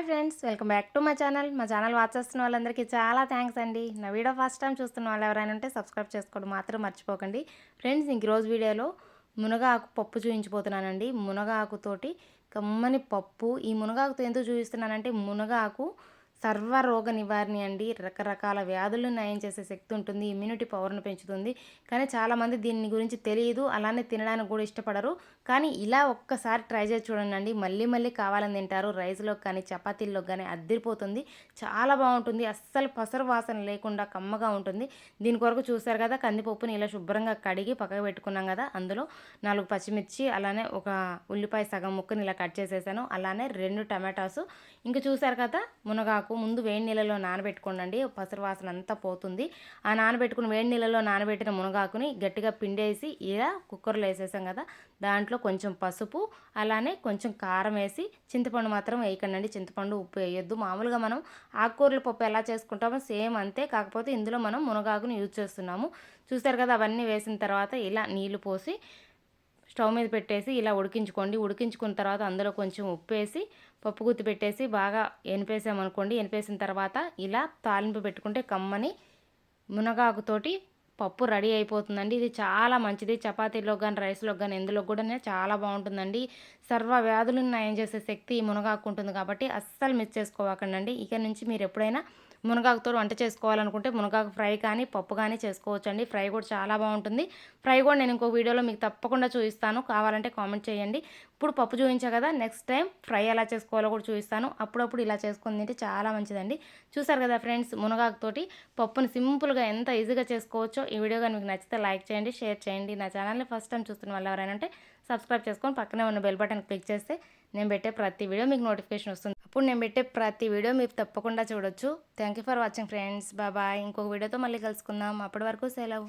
Hi friends welcome back to మా channel. మా channel watch చేస్తున్న వాళ్ళందరికీ చాలా థ్యాంక్స్ అండి. నా వీడియో ఫస్ట్ టైం చూస్తున్న వాళ్ళు ఎవరైనా ఉంటే సబ్స్క్రైబ్ చేసుకోవడం మాత్రం మర్చిపోకండి. ఫ్రెండ్స్ ఇంక రోజు వీడియోలో మునగాకు పప్పు చూపించిపోతున్నానండి మునగాకుతోటి కమ్మని పప్పు. ఈ మునగాకుతో ఎందుకు చూపిస్తున్నానంటే మునగాకు సర్వరోగ నివారణ అండి. రకరకాల వ్యాధులను నయం చేసే శక్తి ఉంటుంది. ఇమ్యూనిటీ పవర్ను పెంచుతుంది. కానీ చాలామంది దీని గురించి తెలియదు. అలానే తినడానికి కూడా ఇష్టపడరు. కానీ ఇలా ఒక్కసారి ట్రై చేసి చూడండి అండి. మళ్ళీ మళ్ళీ కావాలని తింటారు. రైస్లో కానీ చపాతీల్లో కానీ అద్దిరిపోతుంది. చాలా బాగుంటుంది. అస్సలు పసరు వాసన లేకుండా కమ్మగా ఉంటుంది. దీని కొరకు చూసారు కదా కందిపప్పుని ఇలా శుభ్రంగా కడిగి పక్కకు పెట్టుకున్నాం కదా అందులో నాలుగు పచ్చిమిర్చి అలానే ఒక ఉల్లిపాయ సగం ముక్కని ఇలా కట్ చేసేసాను. అలానే రెండు టమాటాసు. ఇంకా చూసారు కదా మునగాకు ముందు వేడి నీళ్ళలో నానబెట్టుకోండి పసరు వాసన అంతా పోతుంది. ఆ నానబెట్టుకుని వేడి నీళ్ళలో నానబెట్టిన మునగాకుని గట్టిగా పిండేసి ఇలా కుక్కర్లో వేసేసాం కదా దాంట్లో కొంచెం పసుపు అలానే కొంచెం కారం వేసి చింతపండు మాత్రం వేయకండి చింతపండు ఉప్పు వేయొద్దు. మామూలుగా మనం ఆకుకూరల పప్పు ఎలా చేసుకుంటామో సేమ్ అంతే. కాకపోతే ఇందులో మనం మునగాకుని యూజ్ చేస్తున్నాము. చూసారు కదా అవన్నీ వేసిన తర్వాత ఇలా నీళ్ళు పోసి స్టవ్ మీద పెట్టేసి ఇలా ఉడికించుకోండి. ఉడికించుకున్న తర్వాత అందులో కొంచెం ఉప్పు వేసి పప్పు గుత్తి పెట్టేసి బాగా ఎనిపేసామనుకోండి. ఎనిపేసిన తర్వాత ఇలా తాలింపు పెట్టుకుంటే కమ్మని మునగాకుతోటి పప్పు రెడీ అయిపోతుందండి. ఇది చాలా మంచిది. చపాతీలో కానీ రైస్లో కానీ ఎందులో కూడా చాలా బాగుంటుందండి. సర్వ వ్యాధులను నయం చేసే శక్తి ఈ మునగాకు ఉంటుంది కాబట్టి అస్సలు మిస్ చేసుకోవాకండి ఇక నుంచి మీరు ఎప్పుడైనా మునగాకుతో వంట చేసుకోవాలనుకుంటే మునగాకు ఫ్రై కానీ పప్పు కానీ చేసుకోవచ్చండి. ఫ్రై కూడా చాలా బాగుంటుంది. ఫ్రై కూడా నేను ఇంకో వీడియోలో మీకు తప్పకుండా చూపిస్తాను. కావాలంటే కామెంట్ చేయండి. ఇప్పుడు పప్పు చూపించా కదా నెక్స్ట్ టైం ఫ్రై ఎలా చేసుకోవాలో కూడా చూపిస్తాను. అప్పుడప్పుడు ఇలా చేసుకుని తింటే చాలా మంచిదండి. చూసారు కదా ఫ్రెండ్స్ మునగాకుతోటి పప్పుని సింపుల్గా ఎంత ఈజీగా చేసుకోవచ్చో ఈ వీడియో కానీ మీకు నచ్చితే లైక్ చేయండి షేర్ చేయండి. నా ఛానల్ని ఫస్ట్ టైం చూస్తున్న వాళ్ళు ఎవరైనా ఉంటే సబ్స్క్రైబ్ చేసుకొని పక్కనే ఉన్న బెల్ బటన్ క్లిక్ చేస్తే నేను పెట్టే ప్రతి వీడియో మీకు నోటిఫికేషన్ వస్తుంది. అప్పుడు నేను పెట్టే ప్రతి వీడియో మీరు తప్పకుండా చూడొచ్చు. Thank you for watching friends బాబాయ్ ఇంకొక వీడియోతో మళ్ళీ కలుసుకుందాం. అప్పటి వరకు సెలవు.